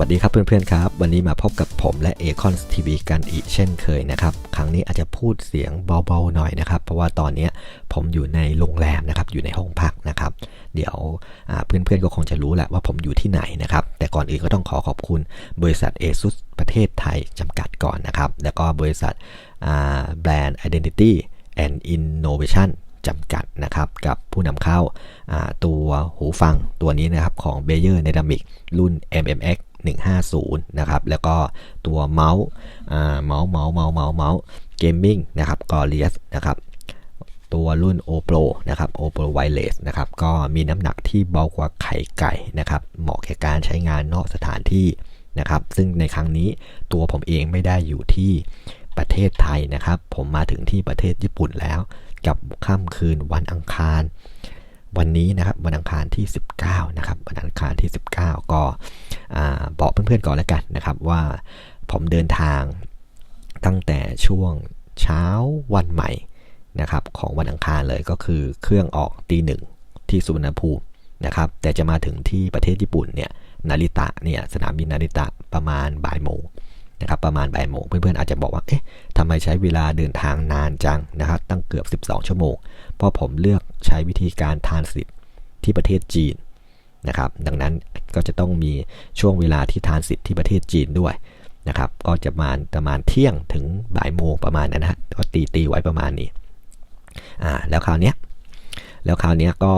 วัสดีครับเพื่อนๆครับ วันนี้มาพบกับผมและ a c o n TV กันอีกเช่นเคยนะครับ ครั้งนี้อาจจะพูดเสียงเบาๆหน่อยนะครับ เพราะว่าตอนนี้ผมอยู่ในโรงแรมนะครับ อยู่ในห้องพักนะครับ เดี๋ยวเพื่อนๆก็คงจะรู้แหละว่าผมอยู่ที่ไหนนะครับ แต่ก่อนอื่นก็ต้องขอขอบคุณบริษัท ASUS ประเทศไทยจำกัดก่อนนะครับ แล้วก็บริษัทแบรนด์ Identity and Innovation จำกัดนะครับกับผู้นำเข้าตัวหูฟังตัวนี้นะครับของ b e y e r Dynamic รุ่น MMX 150 นะครับ แล้วก็ตัวเมาส์เมาส์เมาส์เมาส์เมาส์เมาส์เกมมิ่งนะครับกอริสนะครับตัวรุ่น OPRO นะครับ OPRO Wireless นะครับก็มีน้ำหนักที่เบากว่าไข่ไก่นะครับเหมาะแก่การใช้งานนอกสถานที่นะครับ ซึ่งในครั้งนี้ตัวผมเองไม่ได้อยู่ที่ประเทศไทยนะครับ ผมมาถึงที่ประเทศญี่ปุ่นแล้ว กับค่ำคืนวันอังคาร วันนี้นะครับวันอังคารที่ 19นะครับวันอังคารที่ 19 ก็ บอกเพื่อนๆก่อนแล้วกันนะครับว่าผมเดินทางตั้งแต่ช่วงเช้าวันใหม่นะครับของวันอังคารเลยก็คือเครื่องออกตีหนึ่งที่สุวรรณภูมินะครับแต่จะมาถึงที่ประเทศญี่ปุ่นเนี่ยนาริตะเนี่ยสนามบินนาริตะประมาณบ่ายโมงนะครับประมาณบ่ายโมงเพื่อนๆอาจจะบอกว่าเอ๊ะทำไมใช้เวลาเดินทางนานจังนะครับตั้งเกือบ 12 ชั่วโมง เพราะผมเลือกใช้วิธีการทานสิทธิ์ที่ประเทศจีน นะครับ ดังนั้นก็จะต้องมีช่วงเวลาที่ทานสิทธิ์ที่ประเทศจีนด้วยนะครับ ก็จะมาประมาณเที่ยงถึงบ่ายโมงประมาณนั้นนะฮะก็ตีตีไว้ประมาณนี้อ่าแล้วคราวเนี้ยแล้วคราวเนี้ยก็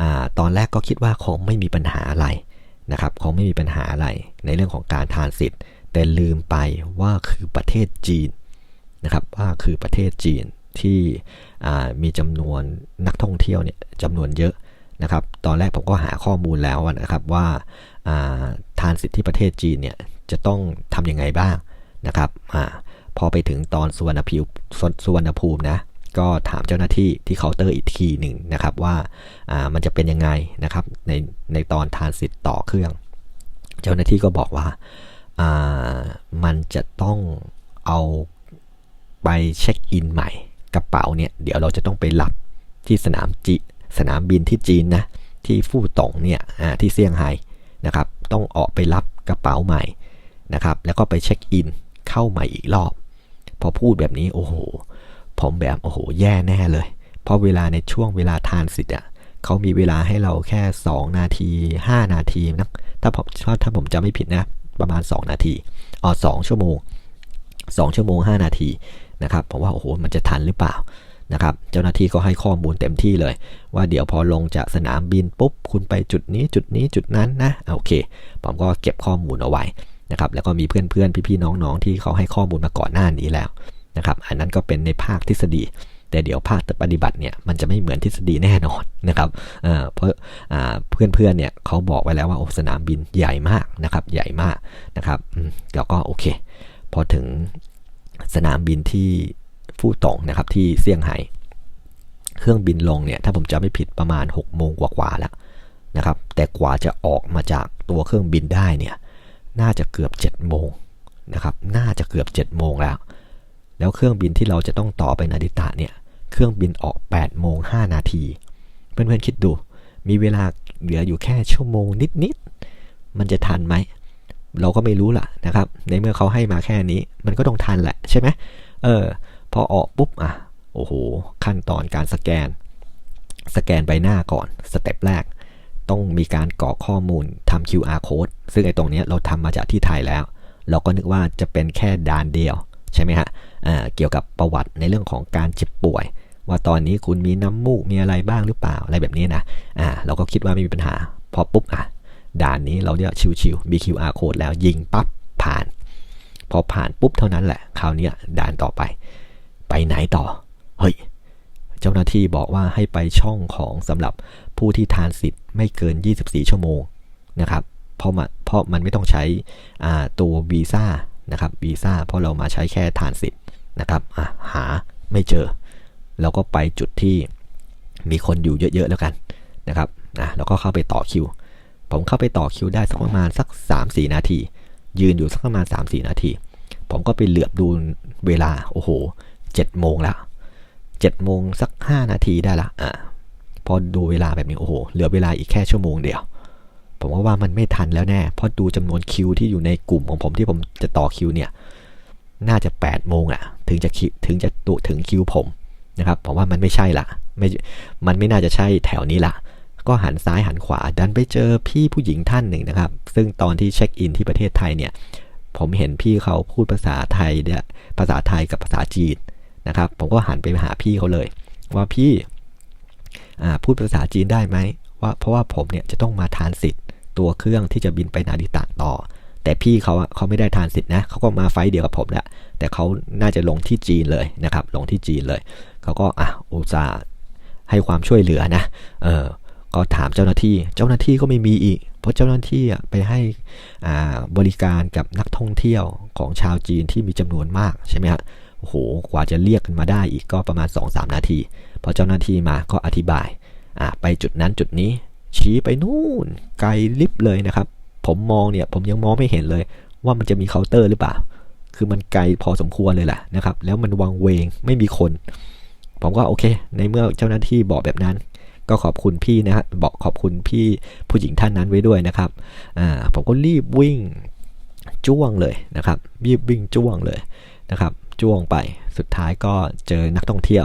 อ่าตอนแรกก็คิดว่าคงไม่มีปัญหาอะไรนะครับคงไม่มีปัญหาอะไรในเรื่องของการทานสิทธิ์ แต่ลืมไปว่าคือประเทศจีนนะครับว่าคือประเทศจีนที่มีจำนวนนักท่องเที่ยวเนี่ยจำนวนเยอะ นะครับ ตอนแรกผมก็หาข้อมูลแล้วนะครับว่าทานสิทธิประเทศจีนเนี่ยจะต้องทำยังไงบ้างนะครับอพอไปถึงตอนสุวรรณภูมิสุวรรณภูมินะก็ถามเจ้าหน้าที่ที่เคาน์เตอร์อีกทีหนึ่งนะครับว่ามันจะเป็นยังไงนะครับในในตอนทานสิทธิ์ต่อเครื่อง เจ้าหน้าที่ก็บอกว่ามันจะต้องเอาไปเช็คอินใหม่กระเป๋าเนี่ยเดี๋ยวเราจะต้องไปรับที่สนามจี สนามบินที่จีนนะที่ฟู่ตงเนี่ยที่เซี่ยงไฮ้นะครับต้องออกไปรับกระเป๋าใหม่นะครับแล้วก็ไปเช็คอินเข้าใหม่อีกรอบ พอพูดแบบนี้โอ้โห ผมแบบโอ้โหแย่แน่เลย เพราะเวลาในช่วงเวลาทานสิทธิ์อะเขามีเวลาให้เราแค่ 2 นาที 5 นาทีนะถ้าผมถ้าผมจำไม่ผิดนะประมาณ 2 นาทีอ๋อ2ชั่วโมง 2 ชั่วโมง 5 นาทีนะครับผมว่าโอ้โหมันจะทันหรือเปล่า นะครับเจ้าหน้าที่ก็ให้ข้อมูลเต็มที่เลย ว่าเดี๋ยวพอลงจากสนามบินปุ๊บ คุณไปจุดนี้จุดนี้จุดนั้นนะโอเค ผมก็เก็บข้อมูลเอาไว้นะครับแล้วก็มีเพื่อนๆพี่ๆน้องๆที่เขาให้ข้อมูลมาก่อนหน้านี้แล้วนะครับอันนั้นก็เป็นในภาคทฤษฎี แต่เดี๋ยวภาคปฏิบัติเนี่ยมันจะไม่เหมือนทฤษฎีแน่นอนนะครับเพราะเพื่อนๆเนี่ยเขาบอกไว้แล้วว่าโอ้สนามบินใหญ่มากนะครับใหญ่มากนะครับแล้วก็โอเค พอถึงสนามบินที่ ฟู่ตงนะครับที่เซี่ยงไฮ้เครื่องบินลงเนี่ยถ้าผมจะไม่ผิดประมาณ6โมงกว่าๆแล้วนะครับแต่กว่าจะออกมาจากตัวเครื่องบินได้เนี่ยน่าจะเกือบ7โมงนะครับน่าจะเกือบ7โมงแล้ว แล้วเครื่องบินที่เราจะต้องต่อไปนาดิตะเนี่ยเครื่องบินออก8โมง5นาทีเพื่อนๆคิดดู มีเวลาเหลืออยู่แค่ชั่วโมงนิดๆมันจะทันไหมเราก็ไม่รู้ล่ะนะครับ ในเมื่อเขาให้มาแค่นี้ มันก็ต้องทันแหละใช่ไหมเออ พอออกปุ๊บอะโอ้โห ขั้นตอนการสแกน สแกนใบหน้าก่อนสเต็ปแรก ต้องมีการกรอกข้อมูลทำ QR code ซึ่งไอ้ตรงนี้เราทำมาจากที่ไทยแล้ว เราก็นึกว่าจะเป็นแค่ด่านเดียวใช่ไหมฮะเกี่ยวกับประวัติในเรื่องของการเจ็บป่วย ว่าตอนนี้คุณมีน้ำมูกมีอะไรบ้างหรือเปล่าอะไรแบบนี้นะอ่าเราก็คิดว่าไม่มีปัญหา พอปุ๊บอะด่านนี้เราเนี่ยชิวๆมี QR code แล้วยิงปั๊บผ่าน พอผ่านปุ๊บเท่านั้นแหละ คราวนี้ด่านต่อไป ไปไหนต่อ เฮ้ย เจ้าหน้าที่บอกว่าให้ไปช่องของสำหรับผู้ที่ทานสิทธิ์ไม่เกิน 24 ชั่วโมงนะครับ เพราะมันเพราะมันไม่ต้องใช้ตัววีซ่านะครับวีซ่าเพราะเรามาใช้แค่ทานสิทธิ์นะครับหาไม่เจอ เราก็ไปจุดที่มีคนอยู่เยอะๆแล้วกันนะครับนะแล้วก็เข้าไปต่อคิว ผมเข้าไปต่อคิวได้สักประมาณสัก 3-4 นาที ยืนอยู่สักประมาณ 3-4 นาที ผมก็ไปเหลือบดูเวลา โอ้โห เจ็ดโมงแล้วเจ็ดโมงสักห้านาทีได้ละอะพอดูเวลาแบบนี้โอ้โหเหลือเวลาอีกแค่ชั่วโมงเดียว ผมก็ว่ามันไม่ทันแล้วแน่เพราะดูจำนวนคิวที่อยู่ในกลุ่มของผมที่ผมจะต่อคิวเนี่ย น่าจะ8ปดโมงอะถึงจะคิวถึงจะตุถึงคิวผมนะครับผมว่ามันไม่ใช่ละไม่มันไม่น่าจะใช่แถวนี้ละก็หันซ้ายหันขวาดันไปเจอพี่ผู้หญิงท่านหนึ่งนะครับ ซึ่งตอนที่เช็คอินที่ประเทศไทยเนี่ย ผมเห็นพี่เขาพูดภาษาไทยเนี่ยภาษาไทยกับภาษาจีน นะครับ ผมก็หันไปหาพี่เขาเลย ว่าพี่พูดภาษาจีนได้ไหมว่าเพราะว่าผมเนี่ยจะต้องมาทานสิทธิ์ตัวเครื่องที่จะบินไปนาริตะต่อ แต่พี่เขาเขาไม่ได้ทานสิทธิ์นะเขาก็มาไฟเดียวกับผมแหละแต่เขาน่าจะลงที่จีนเลยนะครับ ลงที่จีนเลยเขาก็อะอุตส่าห์ให้ความช่วยเหลือนะเออก็ถามเจ้าหน้าที่ เจ้าหน้าที่ก็ไม่มีอีก เพราะเจ้าหน้าที่อะไปให้บริการกับนักท่องเที่ยวของชาวจีนที่มีจำนวนมากใช่ไหมฮะ โหกว่าจะเรียกกันมาได้อีกก็ประมาณ 2-3 นาทีพอเจ้าหน้าที่มาก็อธิบายอ่าไปจุดนั้นจุดนี้ ชี้ไปนู่น ไกลลิบเลยนะครับ ผมมองเนี่ยผมยังมองไม่เห็นเลย ว่ามันจะมีเคาน์เตอร์หรือเปล่า คือมันไกลพอสมควรเลยแหละนะครับ แล้วมันวังเวงไม่มีคน ผมก็โอเค ในเมื่อเจ้าหน้าที่บอกแบบนั้น ก็ขอบคุณพี่นะฮะบอกขอบคุณพี่ผู้หญิงท่านนั้นไว้ด้วยนะครับอ่าผมก็รีบวิ่งจ้วงเลยนะครับรีบวิ่งจ้วงเลยนะครับ จ้วงไป สุดท้ายก็เจอนักท่องเที่ยว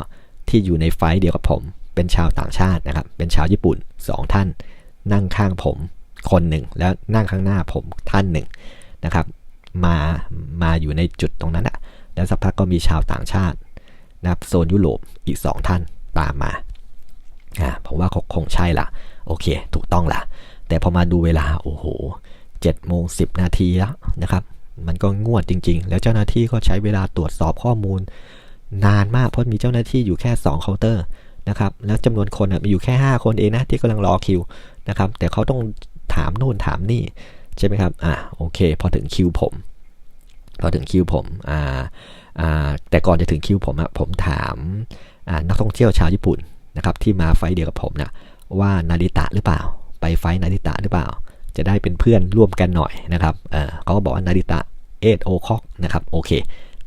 ที่อยู่ในไฟเดียวกับผม เป็นชาวต่างชาตินะครับ เป็นชาวญี่ปุ่น 2 ท่าน นั่งข้างผมคนหนึ่ง แล้วนั่งข้างหน้าผมท่านหนึ่งนะครับ มามาอยู่ในจุดตรงนั้นอะแล้วสักพักก็มีชาวต่างชาตินะครับโซนยุโรปอีก 2 ท่านตามมาอ่าผมว่าคงใช่ละโอเค ถูกต้องละแต่พอมาดูเวลาโอ้โหเจ็ดโมงสิบนาทีแล้วนะครับ มันก็งวดจริง ๆ แล้วเจ้าหน้าที่ก็ใช้เวลาตรวจสอบข้อมูล นานมากเพราะมีเจ้าหน้าที่อยู่แค่2เคาน์เตอร์นะครับแล้วจำนวนคนมีอยู่แค่ 5 คนเองนะที่กำลังรอคิวนะครับแต่เขาต้องถามโน่นถามนี่ใช่ไหมครับอ่าโอเค พอถึงคิวผม พอถึงคิวผมอ่าอ่าแต่ก่อนจะถึงคิวผมอะผมถามอ่านักท่องเที่ยวชาวญี่ปุ่นนะครับที่มาไฟเดียวกับผมนะว่านาริตะหรือเปล่า ไปไฟนาริตะหรือเปล่า จะได้เป็นเพื่อนร่วมกันหน่อยนะครับเขาก็บอกว่านาริตะเอทโอคอกนะครับโอเค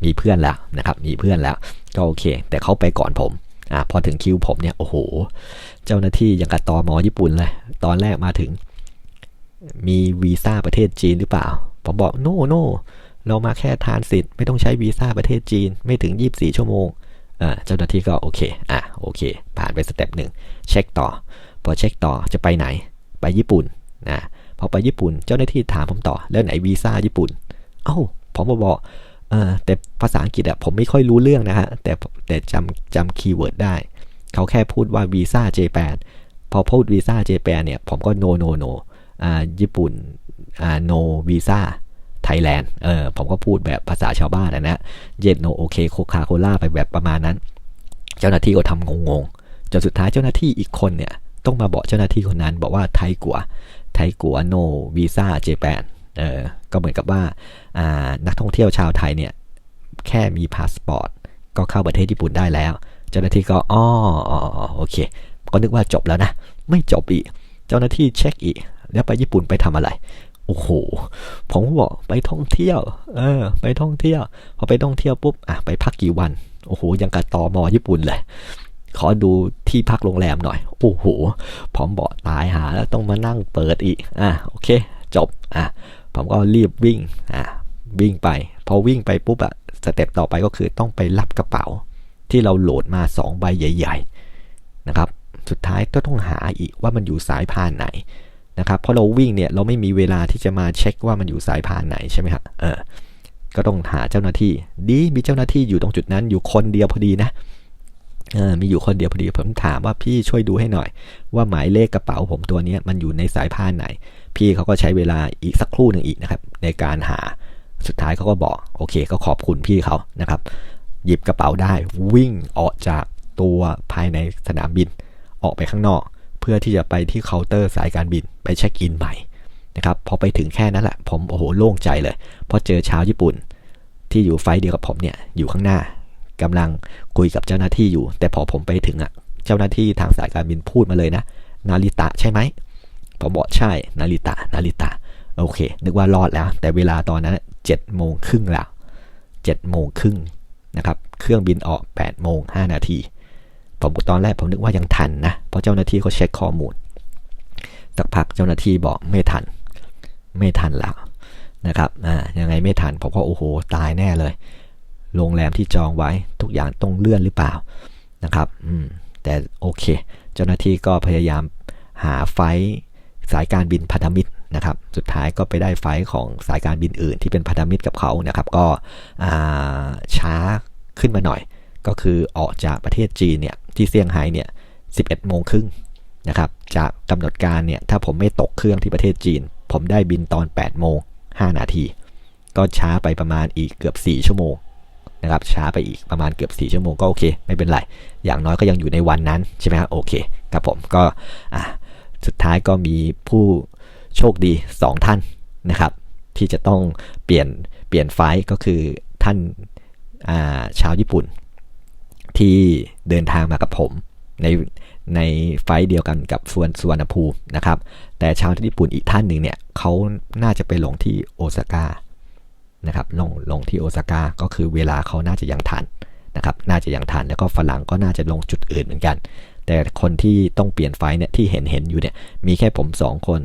มีเพื่อนแล้วนะครับมีเพื่อนแล้วก็โอเค แต่เขาไปก่อนผมอะพอถึงคิวผมเนี่ยโอ้โห เจ้าหน้าที่ยังกับตอมอญี่ปุ่นเลย ตอนแรกมาถึง มีวีซ่าประเทศจีนหรือเปล่า ผมบอกโน่โน่เรามาแค่ทานสิทธิ์ไม่ต้องใช้วีซ่าประเทศจีนไม่ถึง 24 ชั่วโมงเจ้าหน้าที่ก็โอเค อะ โอเค ผ่านไปสเต็ปหนึ่ง เช็คต่อ พอเช็คต่อจะไปไหน ไปญี่ปุ่นนะ พอไปญี่ปุ่น เจ้าหน้าที่ถามผมต่อ แล้วไหนวีซ่าญี่ปุ่น เอ้าผมบอกเออแต่ภาษาอังกฤษอะผมไม่ค่อยรู้เรื่องนะฮะ แต่แต่จำจำคีย์เวิร์ดได้ เขาแค่พูดว่าวีซ่าเจแปนพอพูดวีซ่าเจแปนเนี่ย ผมก็โนโนโนอ่าญี่ปุ่นอ่าโนวีซ่าไทยแลนด์เออผมก็พูดแบบภาษาชาวบ้านนะนะเย็นโนโอเคโคคาโคล่าไปแบบประมาณนั้น เจ้าหน้าที่ก็ทำงงๆจนสุดท้ายเจ้าหน้าที่อีกคนเนี่ยต้องมาบอกเจ้าหน้าที่คนนั้นบอกว่าไทยกัว ไทกัวโนวีซ่าเจแปนเออก็เหมือนกับว่านักท่องเที่ยวชาวไทยเนี่ยแค่มีพาสปอร์ตก็เข้าประเทศญี่ปุ่นได้แล้ว เจ้าหน้าที่ก็อ๋อโอเค ก็นึกว่าจบแล้วนะ ไม่จบอีก เจ้าหน้าที่เช็คอีก แล้วไปญี่ปุ่นไปทำอะไร โอ้โห ผมบอกไปท่องเที่ยว เออ ไปท่องเที่ยว พอไปท่องเที่ยวปุ๊บ อะ ไปพักกี่วัน โอ้โห ยังกับตอมอญี่ปุ่นเลย ขอดูที่พักโรงแรมหน่อย โอ้โหผมบอกตายหาแล้วต้องมานั่งเปิดอีก อะ โอเค จบ อะ ผมก็รีบวิ่ง อะ วิ่งไป พอวิ่งไปปุ๊บอะสเต็ปต่อไปก็คือต้องไปรับกระเป๋า ที่เราโหลดมา 2 ใบใหญ่ ๆ นะครับ สุดท้ายก็ต้องหาอีกว่ามันอยู่สายพานไหนนะครับ เพราะเราวิ่งเนี่ยเราไม่มีเวลาที่จะมาเช็คว่ามันอยู่สายพานไหนใช่ไหมครับเออ ก็ต้องหาเจ้าหน้าที่ ดีมีเจ้าหน้าที่อยู่ตรงจุดนั้นอยู่คนเดียวพอดีนะเมีอยู่คนเดียวพอดีผมถามว่าพี่ช่วยดูให้หน่อย ว่าหมายเลขกระเป๋าผมตัวนี้มันอยู่ในสายพานไหน พี่เขาก็ใช้เวลาอีกสักครู่หนึ่งอีกนะครับ ในการหาสุดท้ายเขาก็บอกโอเค ก็ขอบคุณพี่เขานะครับ หยิบกระเป๋าได้วิ่งออกจากตัวภายในสนามบินออกไปข้างนอก เพื่อที่จะไปที่เคาน์เตอร์สายการบินไปเช็คอินใหม่นะครับพอไปถึงแค่นั้นแหละผมโอ้โหโล่งใจเลยเพราะเจอชาวญี่ปุ่น ที่อยู่ไฟเดียวกับผมเนี่ยอยู่ข้างหน้า กำลังคุยกับเจ้าหน้าที่อยู่ แต่พอผมไปถึงอะ เจ้าหน้าที่ทางสายการบินพูดมาเลยนะ นาริตะใช่ไหมผมบอกใช่ นาริตะ นาริตะ โอเค นึกว่ารอดแล้ว แต่เวลาตอนนั้นเจ็ดโมงครึ่งแล้วเจ็ดโมงครึ่งนะครับ เครื่องบินออก8ปดโมงห้านาที ผมตอนแรกผมนึกว่ายังทันนะ เพราะเจ้าหน้าที่เขาเช็คข้อมูลสักพักเจ้าหน้าที่บอกไม่ทัน ไม่ทันแล้วนะครับ อ่า ยังไงไม่ทัน ผมก็โอ้โห ตายแน่เลย โรงแรมที่จองไว้ทุกอย่างต้องเลื่อนหรือเปล่านะครับอืมแต่โอเค เจ้าหน้าที่ก็พยายามหาไฟล์สายการบินพันธมิตรนะครับ สุดท้ายก็ไปได้ไฟล์ของสายการบินอื่น ที่เป็นพันธมิตรกับเขานะครับ ก็ช้าขึ้นมาหน่อย ก็คือออกจากประเทศจีนเนี่ยที่เซี่ยงไฮ้เนี่ย 11 โมงครึ่งนะครับ จากกำหนดการเนี่ยถ้าผมไม่ตกเครื่องที่ประเทศจีน ผมได้บินตอน 8 โมง 5 นาที ก็ช้าไปประมาณอีกเกือบ 4 ชั่วโมง นะครับช้าไปอีกประมาณเกือบ 4 ชั่วโมงก็โอเคไม่เป็นไร อย่างน้อยก็ยังอยู่ในวันนั้นใช่ไหมครับโอเคครับผมก็อะสุดท้ายก็มีผู้โชคดี 2 ท่านนะครับ ที่จะต้องเปลี่ยนเปลี่ยนไฟล์ก็คือท่านาชาวญี่ปุ่น ที่เดินทางมากับผมในในไฟล์เดียวกันกับสวนสวนภูมินะครับ แต่ชาวญี่ปุ่นอีกท่านหนึ่งเนี่ยเขาน่าจะไปลงที่โอซาก้า นะครับลงลงที่โอซาก้าก็คือเวลาเขาน่าจะยังทันนะครับน่าจะยังทันแล้วก็ฝรั่งก็น่าจะลงจุดอื่นเหมือนกัน แต่คนที่ต้องเปลี่ยนไฟเนี่ยที่เห็นเห็นอยู่เนี่ยมีแค่ผม 2 คน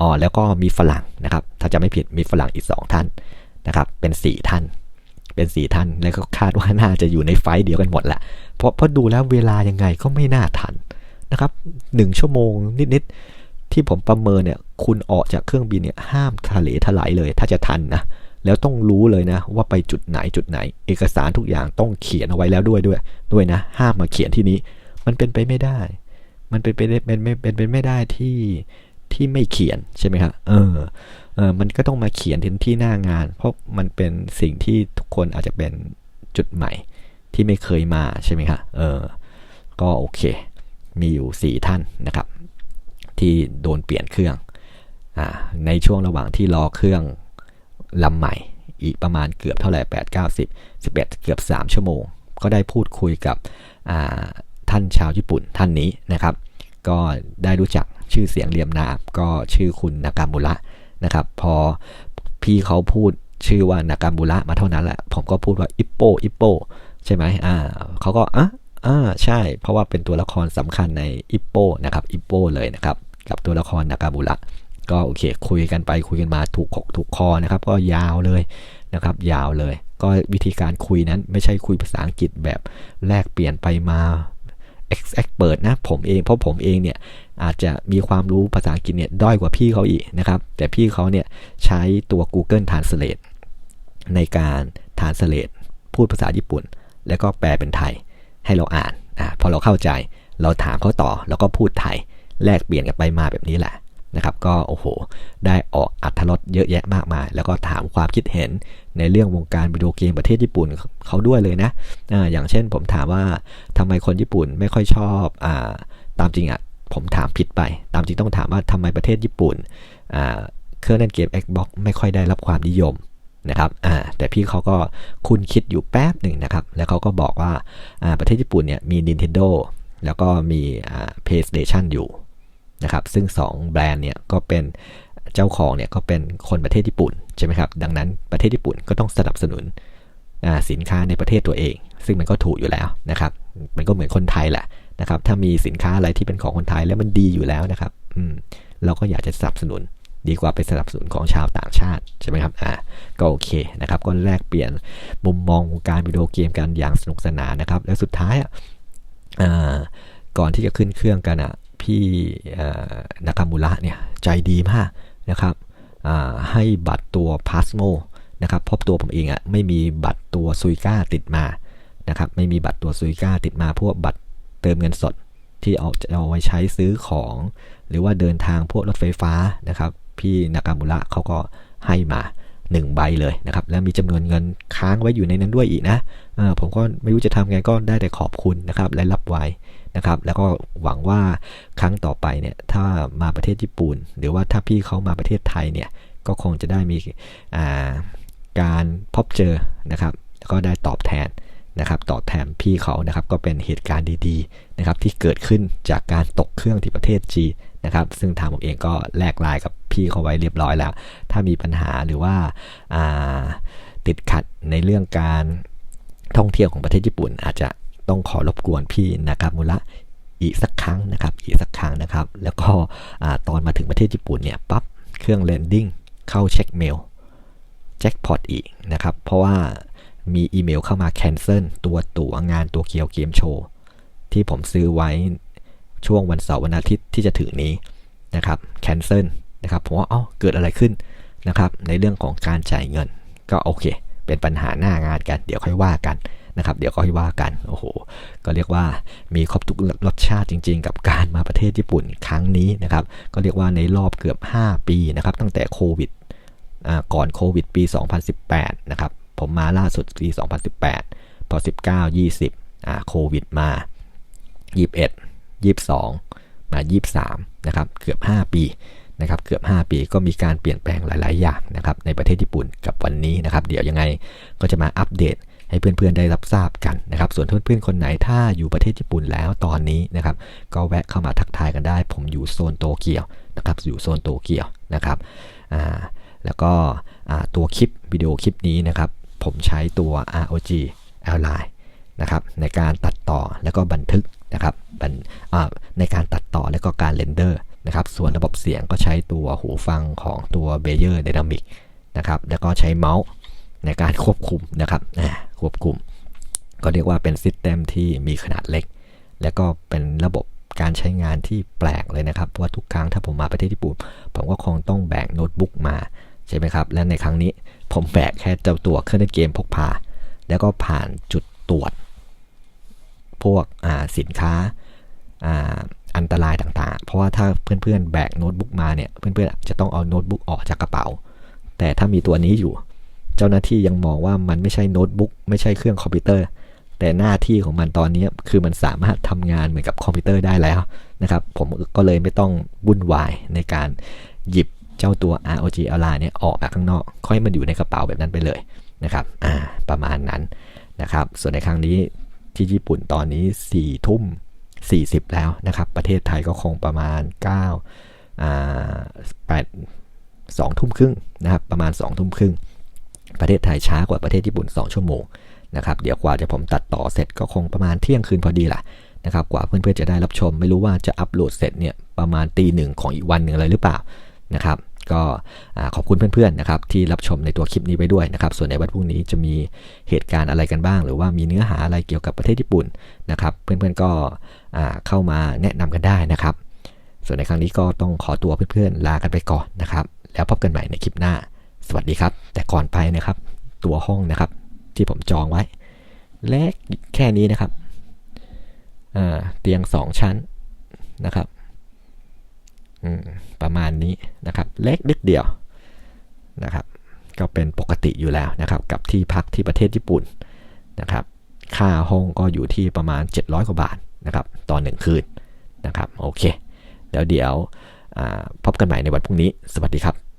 อ๋อแล้วก็มีฝรั่งนะครับถ้าจะไม่ผิดมีฝรั่งอีก 2 ท่านนะครับเป็น 4 ท่าน เป็นสี่ท่านแล้วก็คาดว่าน่าจะอยู่ในไฟเดียวกันหมดแหละเพราะเพราะดูแล้วเวลายังไงก็ไม่น่าทันนะครับหนึ่งชั่วโมงนิดๆที่ผมประเมินเนี่ยคุณออกจากเครื่องบินเนี่ยห้ามทะเลถลายเลย ถ้าจะทันนะ แล้วต้องรู้เลยนะ ว่าไปจุดไหนจุดไหน เอกสารทุกอย่างต้องเขียนเอาไว้แล้วด้วยด้วย ด้วยนะ ห้ามมาเขียนที่นี้ มันเป็นไปไม่ได้ มันเป็นไปได้เป็นไม่เป็นไปไม่ได้ที่ที่ไม่เขียนใช่ไหมครับเออเออมันก็ต้องมาเขียนที่ที่หน้างาน เพราะมันเป็นสิ่งที่ทุกคนอาจจะเป็นจุดใหม่ที่ไม่เคยมาใช่ไหมครับเออก็โอเค มีอยู่ 4 ท่านนะครับ ที่โดนเปลี่ยนเครื่องอในช่วงระหว่างที่รอเครื่อง ลำใหม่อีกประมาณเกือบเท่าไหร่8 9 10 11 เกือบ 3 ชั่วโมง ก็ได้พูดคุยกับท่านชาวญี่ปุ่นท่านนี้นะครับ ก็ได้รู้จักชื่อเสียงเรียมนามก็ชื่อคุณนากามุระนะครับ พอพี่เขาพูดชื่อว่านากามุระมาเท่านั้นแหละ ผมก็พูดว่าอิปโปอิปโปใช่ไหมอ่าเขาก็อะอ่าใช่ เพราะว่าเป็นตัวละครสำคัญในอิปโปนะครับอิปโปเลยนะครับ กับตัวละครนากามุระ ก็โอเค คุยกันไปคุยกันมาถูกขกถูกคอนะครับ ก็ยาวเลยนะครับ ยาวเลย ก็วิธีการคุยนั้นไม่ใช่คุยภาษาอังกฤษแบบแลกเปลี่ยนไปมาเอ็กเปิดนะผมเองเพราะผมเองเนี่ยอาจจะมีความรู้ภาษาอังกฤษเนี่ยด้อยกว่าพี่เขาอีกนะครับ แต่พี่เขาเนี่ยใช้ตัว Google Translate ในการ Translate พูดภาษาญี่ปุ่น แล้วก็แปลเป็นไทยให้เราอ่านอ่าพอเราเข้าใจเราถามเขาต่อแล้วก็พูดไทยแลกเปลี่ยนกันไปมาแบบนี้แหละ นะครับก็โอ้โห ได้ออกอัธรสเยอะแยะมากมาย แล้วก็ถามความคิดเห็นในเรื่องวงการวิดีโอเกมประเทศญี่ปุ่นเขาด้วยเลยนะออย่างเช่นผมถามว่าทำไมคนญี่ปุ่นไม่ค่อยชอบอตามจริงอะผมถามผิดไป ตามจริงต้องถามว่าทำไมประเทศญี่ปุ่นเครื่องเล่นเกม Xbox ไม่ค่อยได้รับความนิยมนะครับแต่พี่เขาก็คุณคิดอยู่แป๊บหนึ่งนะครับ แล้วเขาก็บอกว่าประเทศญี่ปุ่นเนี่ยมี Nintendo แล้วก็มี PlayStation อยู่ นะครับซึ่ง 2 แบรนด์เนี่ยก็เป็นเจ้าของเนี่ยก็เป็นคนประเทศญี่ปุ่นใช่ไหมครับดังนั้นประเทศญี่ปุ่นก็ต้องสนับสนุนสินค้าในประเทศตัวเอง ซึ่งมันก็ถูกอยู่แล้วนะครับมันก็เหมือนคนไทยแหละนะครับถ้ามีสินค้าอะไรที่เป็นของคนไทยแล้วมันดีอยู่แล้วนะครับอืมเราก็อยากจะสนับสนุนดีกว่าไปสนับสนุนของชาวต่างชาติใช่ไหมครับอ่าก็โอเคนะครับก็แลกเปลี่ยนมุมมองการวิดีโอเกมกันอย่างสนุกสนานนะครับ แล้วสุดท้ายอ่าก่อนที่จะขึ้นเครื่องกันอะ พี่นากามูระเนี่ยใจดีมากนะครับให้บัตรตัวพาสโมนะครับพบตัวผมเองอะ่ะไม่มีบัตรตัวซุยก้าติดมานะครับไม่มีบัตรตัวซุยก้าติดมาพวกบัตรเติมเงินสดที่เอาจะเอาไว้ใช้ซื้อของ หรือว่าเดินทางพวกรถไฟฟ้านะครับ พี่นากามุระเขาก็ให้มา 1 ใบเลยนะครับ แล้วมีจำนวนเงินค้างไว้อยู่ในนั้นด้วยอีกนะผมก็ไม่รู้จะทำไงก็ได้แต่ขอบคุณนะครับและรับไว้นะครับ แล้วก็หวังว่าครั้งต่อไปเนี่ยถ้ามาประเทศญี่ปุ่น หรือว่าถ้าพี่เขามาประเทศไทยเนี่ยก็คงจะได้มีการพบเจอนะครับก็ได้ตอบแทน นะครับตอบแทนพี่เขานะครับก็เป็นเหตุการณ์ดีๆนะครับที่เกิดขึ้นจากการตกเครื่องที่ประเทศจีนะครับซึ่งทางผมเองก็แลกลน์กับพี่เขาไว้เรียบร้อยแล้ว ถ้ามีปัญหาหรือว่าติดขัดในเรื่องการท่องเที่ยวของประเทศญี่ปุ่น อาจจะต้องขอรบกวนพี่นากามุระอีกสักครั้งนะครับอีกสักครั้งนะครับ แล้วก็อตอนมาถึงประเทศญี่ปุ่นเนี่ยปั๊บเครื่องเลนดิ้งเข้าเช็คเมลแจ็คพอตอีกนะครับเพราะว่า มีอีเมลเข้ามาแคนเซิลตัวตั๋วงานตัวเกียวเกมโชว์ที่ผมซื้อไว้ช่วงวันเสาร์วันอาทิตย์ที่จะถึงนี้นะครับแคนเซิลนะครับผมว่าเอ้าเกิดอะไรขึ้นนะครับในเรื่องของการจ่ายเงินก็โอเค เป็นปัญหาหน้างานกัน เดี๋ยวค่อยว่ากันนะครับ เดี๋ยวค่อยว่ากันโอ้โหก็เรียกว่ามีครบทุกรสชาติจริง ๆ กับการมาประเทศญี่ปุ่นครั้งนี้นะครับ ก็เรียกว่าในรอบเกือบ 5 ปีนะครับตั้งแต่โควิดก่อนโควิดปี 2018 นะครับ ผมมาล่าสุดปี 2018 พอ 19 20อ่าโควิดมา 21 22 มา 23 นะครับ เกือบ 5 ปีนะครับเกือบ 5 ปีก็มีการเปลี่ยนแปลงหลาย ๆ อย่างนะครับในประเทศญี่ปุ่นกับวันนี้นะครับ เดี๋ยวยังไงก็จะมาอัปเดตให้เพื่อน ๆ ได้รับทราบกันนะครับ ส่วนเพื่อน ๆ คนไหนถ้าอยู่ประเทศญี่ปุ่นแล้วตอนนี้นะครับ ก็แวะเข้ามาทักทายกันได้ ผมอยู่โซนโตเกียวนะครับอยู่โซนโตเกียวนะครับอ่าแล้วก็อ่าตัวคลิปวิดีโอคลิปนี้นะครับ ผมใช้ตัว ROG Ally นะครับในการตัดต่อแล้วก็บันทึกนะครับในการตัดต่อแล้วก็การเรนเดอร์นะครับส่วนระบบเสียงก็ใช้ตัวหูฟังของตัว b e y e r Dynamic นะครับแล้วก็ใช้เมาส์ในการควบคุมนะครับควบคุม ก็เรียกว่าเป็นซิสเต็มที่มีขนาดเล็ก แล้วก็เป็นระบบการใช้งานที่แปลกเลยนะครับเพราะว่าทุกครั้งถ้าผมมาประเทศญี่ปุ่น ผมก็คงต้องแบกโน้ตบุ๊กมาใช่ไหมครับ และในครั้งนี้ ผมแบกแค่เจ้าตัวเครื่องเล่นเกมพกพา แล้วก็ผ่านจุดตรวจ พวกสินค้าอ่าอันตรายต่างๆ เพราะว่าถ้าเพื่อนๆ แบกโน้ตบุ๊กมาเนี่ยเพื่อนๆจะต้องเอาโน้ตบุ๊กออกจากกระเป๋า แต่ถ้ามีตัวนี้อยู่ เจ้าหน้าที่ยังมองว่ามันไม่ใช่โน้ตบุ๊กไม่ใช่เครื่องคอมพิวเตอร์ แต่หน้าที่ของมันตอนนี้คือมันสามารถทำงานเหมือนกับคอมพิวเตอร์ได้แล้วนะครับ ผมก็เลยไม่ต้องวุ่นวายในการหยิบ เจ้าตัว ROG Ally เนี่ยออกมาข้างนอก ค่อยมันอยู่ในกระเป๋าแบบนั้นไปเลยนะครับอ่าประมาณนั้นนะครับ ส่วนในครั้งนี้ที่ญี่ปุ่นตอนนี้4ทุ่ม 40 แล้วนะครับ ประเทศไทยก็คงประมาณ9อ่า8 2ทุ่มครึ่งนะครับ ประมาณ 2 ทุ่มครึ่ง ประเทศไทยช้ากว่าประเทศญี่ปุ่น 2 ชั่วโมงนะครับ เดี๋ยวกว่าจะผมตัดต่อเสร็จก็คงประมาณเที่ยงคืนพอดีล่ะนะครับ กว่าเพื่อนๆจะได้รับชม ไม่รู้ว่าจะอัปโหลดเสร็จเนี่ยประมาณตีหนึ่งของอีกวันหนึ่งเลยหรือเปล่านะครับ ก็ขอบคุณเพื่อนๆนะครับที่รับชมในตัวคลิปนี้ไปด้วยนะครับ ส่วนในวันพรุ่งนี้จะมีเหตุการณ์อะไรกันบ้าง หรือว่ามีเนื้อหาอะไรเกี่ยวกับประเทศญี่ปุ่นนะครับ เพื่อนๆก็เข้ามาแนะนำกันได้นะครับ ส่วนในครั้งนี้ก็ต้องขอตัวเพื่อนๆลากันไปก่อนนะครับ แล้วพบกันใหม่ในคลิปหน้า สวัสดีครับ แต่ก่อนไปนะครับ ตัวห้องนะครับ ที่ผมจองไว้เล็กแค่นี้นะครับเตียงสองชั้นนะครับ ประมาณนี้นะครับ เล็กนิดเดียวนะครับ ก็เป็นปกติอยู่แล้วนะครับ กับที่พักที่ประเทศญี่ปุ่นนะครับ ค่าห้องก็อยู่ที่ประมาณ 700 กว่าบาทนะครับต่อหนึ่งคืนนะครับ โอเคแล้วเดี๋ยวพบกันใหม่ในวันพรุ่งนี้ สวัสดีครับ